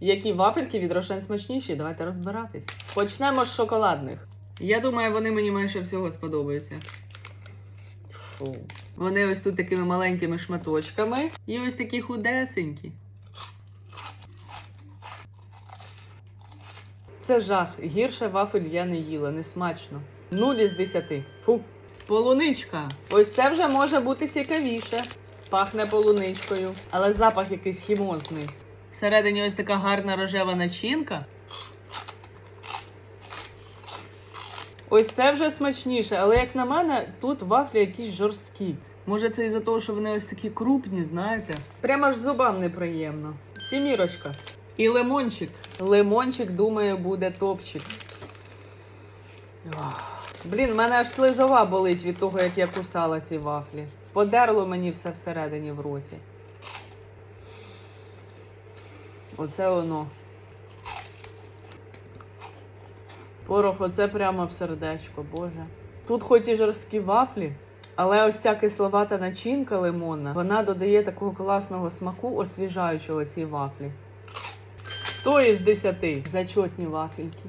Які вафельки від Рошен смачніші? Давайте розбиратись. Почнемо з шоколадних. Я думаю, вони мені менше всього сподобаються. Фу. Вони ось тут такими маленькими шматочками. І ось такі худесенькі. Це жах. Гірше вафель я не їла, не смачно. Нуль із десяти. Фу. Полуничка. Ось це вже може бути цікавіше. Пахне полуничкою, але запах якийсь хімозний. Всередині ось така гарна рожева начинка. Ось це вже смачніше, але як на мене, тут вафлі якісь жорсткі. Може, це із-за того, що вони ось такі крупні, знаєте? Прямо ж зубам неприємно. Сімірочка. І лимончик. Лимончик, думаю, буде топчик. Ох. Блін, в мене аж слизова болить від того, як я кусала ці вафлі. Подерло мені все всередині в роті. Оце воно. Порох, оце прямо в сердечко, боже. Тут хоч і жорсткі вафлі, але ось ця кисловата начинка лимонна, вона додає такого класного смаку, освіжаючого цій вафлі. 100 із 10. Зачотні вафельки.